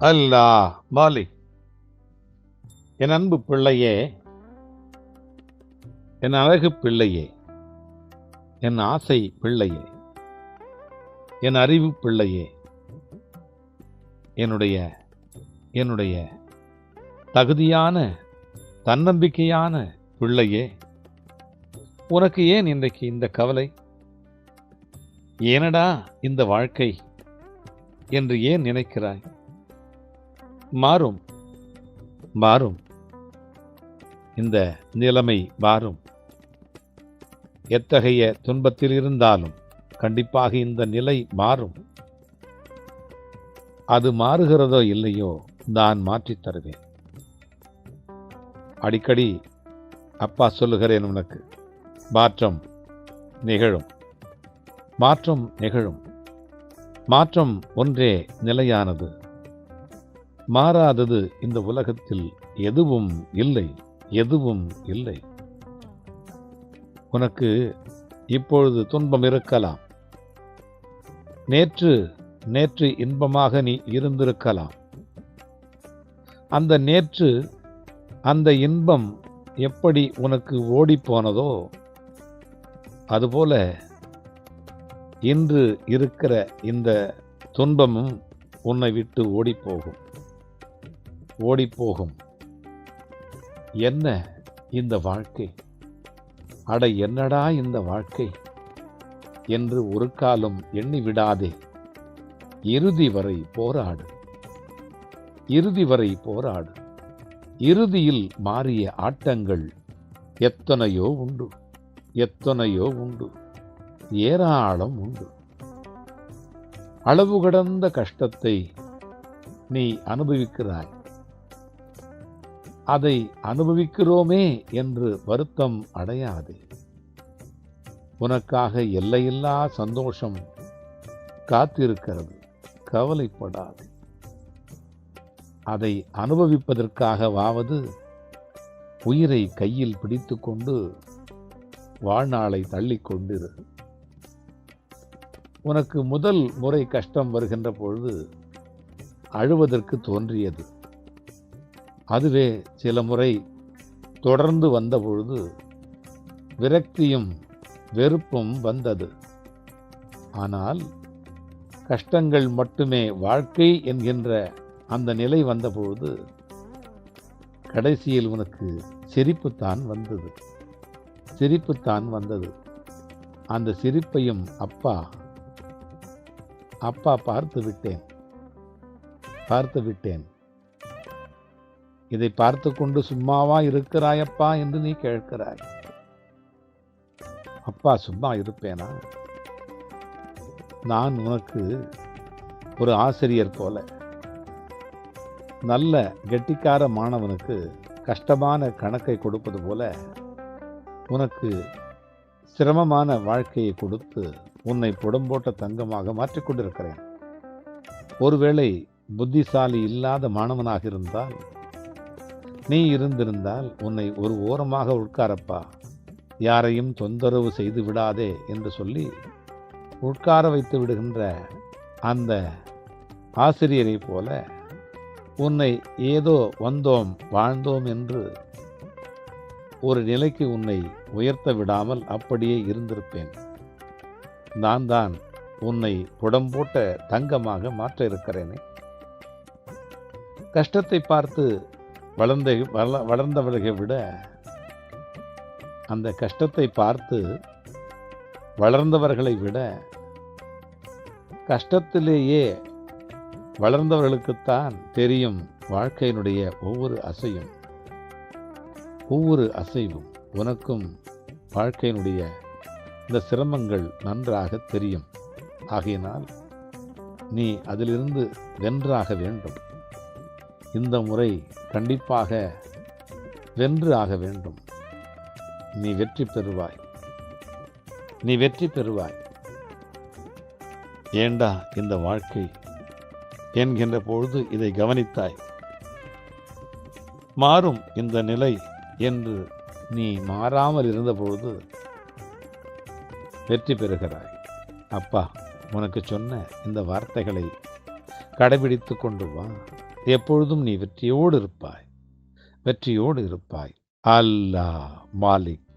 அல்லா poly. என் அன்பு பிள்ளையே என் அழகு பிள்ளையே என் ஆசை பிள்ளையே என் அறிவு பிள்ளையே என்னுடைய என்னுடைய தகுதியான தன்னம்பிக்கையான பிள்ளையே உனக்கு ஏன் இன்றைக்கு இந்த கவலை? ஏனடா இந்த வாழ்க்கை என்று ஏன் நினைக்கிறாய்? மாறும். மாறும். இந்த நிலைமை மாறும். எத்தகைய துன்பத்தில் இருந்தாலும் கண்டிப்பாக இந்த நிலை மாறும். அது மாறுகிறதோ இல்லையோ நான் மாற்றித் தருவேன். அடிக்கடி அப்பா சொல்லுகிறேன் உனக்கு மாற்றம் நிகழும். மாற்றம் நிகழும். மாற்றம் ஒன்றே நிலையானது. மாறாதது இந்த உலகத்தில் எதுவும் இல்லை எதுவும் இல்லை. உனக்கு இப்பொழுது துன்பம் இருக்கலாம். நேற்று நேற்று இன்பமாக நீ இருந்திருக்கலாம். அந்த நேற்று அந்த இன்பம் எப்படி உனக்கு ஓடிப்போனதோ அதுபோல இன்று இருக்கிற இந்த துன்பமும் உன்னை விட்டு ஓடிப்போகும். ஓடிப்போகும். என்ன இந்த வாழ்க்கை? அட என்னடா இந்த வாழ்க்கை? என்று ஒரு காலம் எண்ணி விடாதே. இறுதி வரை போராடு. இறுதி வரை போராடு. இறுதியில் மாறிய ஆட்டங்கள் எத்தனையோ உண்டு. எத்தனையோ உண்டு. ஏராளம் உண்டு. அளவு கடந்த கஷ்டத்தை நீ அனுபவிக்கிறாய். அதை அனுபவிக்கிறோமே என்று வருத்தம் அடையாதே. உனக்காக எல்லையில்லா சந்தோஷம் காத்திருக்கிறது. கவலைப்படாது. அதை அனுபவிப்பதற்காகவாவது உயிரை கையில் பிடித்துக்கொண்டு வாழ்நாளை தள்ளிக்கொண்டிரு. உனக்கு முதல் முறை கஷ்டம் வருகின்ற பொழுது அழுவதற்கு தோன்றியது. அதுவே சில முறை தொடர்ந்து வந்தபொழுது விரக்தியும் வெறுப்பும் வந்தது. ஆனால் கஷ்டங்கள் மட்டுமே வாழ்க்கை என்கின்ற அந்த நிலை வந்தபொழுது கடைசியில் உனக்கு சிரிப்புத்தான் வந்தது. சிரிப்புத்தான் வந்தது. அந்த சிரிப்பையும் அப்பா அப்பா பார்த்து விட்டேன். பார்த்து விட்டேன். இதை பார்த்து கொண்டு சும்மாவா இருக்கிறாயப்பா என்று நீ கேட்கிறாய். அப்பா சும்மா இருப்பேனா? நான் உனக்கு ஒரு ஆசிரியர் போல. நல்ல கெட்டிக்கார மாணவனுக்கு கஷ்டமான கணக்கை கொடுப்பது போல உனக்கு சிரமமான வாழ்க்கையை கொடுத்து உன்னை புடம்போட்ட தங்கமாக மாற்றிக்கொண்டிருக்கிறேன் ஒருவேளை புத்திசாலி இல்லாத மாணவனாக இருந்தால் நீ இருந்திருந்தால் உன்னை ஒரு ஓரமாக உட்காரப்பா. யாரையும் தொந்தரவு செய்து விடாதே என்று சொல்லி உட்கார வைத்து விடுகின்ற அந்த ஆசிரியரைப் போல உன்னை ஏதோ வந்தோம் வாழ்ந்தோம் என்று ஒரு நிலைக்கு உன்னை உயர்த்த விடாமல் அப்படியே இருந்திருப்பேன். நான் தான் உன்னை புடம்போட்ட தங்கமாக மாற்ற இருக்கிறேனே. கஷ்டத்தை பார்த்து வளர்ந்த வள வளர்ந்தவர்களை விட அந்த கஷ்டத்தை பார்த்து வளர்ந்தவர்களை விட கஷ்டத்திலேயே வளர்ந்தவர்களுக்குத்தான் தெரியும் வாழ்க்கையினுடைய ஒவ்வொரு அசையும். ஒவ்வொரு அசைவும் உனக்கும் வாழ்க்கையினுடைய இந்த சிரமங்கள் நன்றாக தெரியும். ஆகையினால் நீ அதிலிருந்து வென்றாக வேண்டும். இந்த முறை கண்டிப்பாக வென்று ஆக வேண்டும். நீ வெற்றி பெறுவாய். நீ வெற்றி பெறுவாய். ஏண்டா இந்த வாழ்க்கை? என்கின்ற பொழுது இதை கவனித்தாய். மாறும் இந்த நிலை என்று நீ மாறாமல் இருந்தபொழுது வெற்றி பெறுகிறாய். அப்பா உனக்கு சொன்ன இந்த வார்த்தைகளை கடைபிடித்து கொண்டு வா. எப்பொழுதும் நீ வெற்றியோடு இருப்பாய். வெற்றியோடு இருப்பாய். அல்லாஹ் மாலிக்.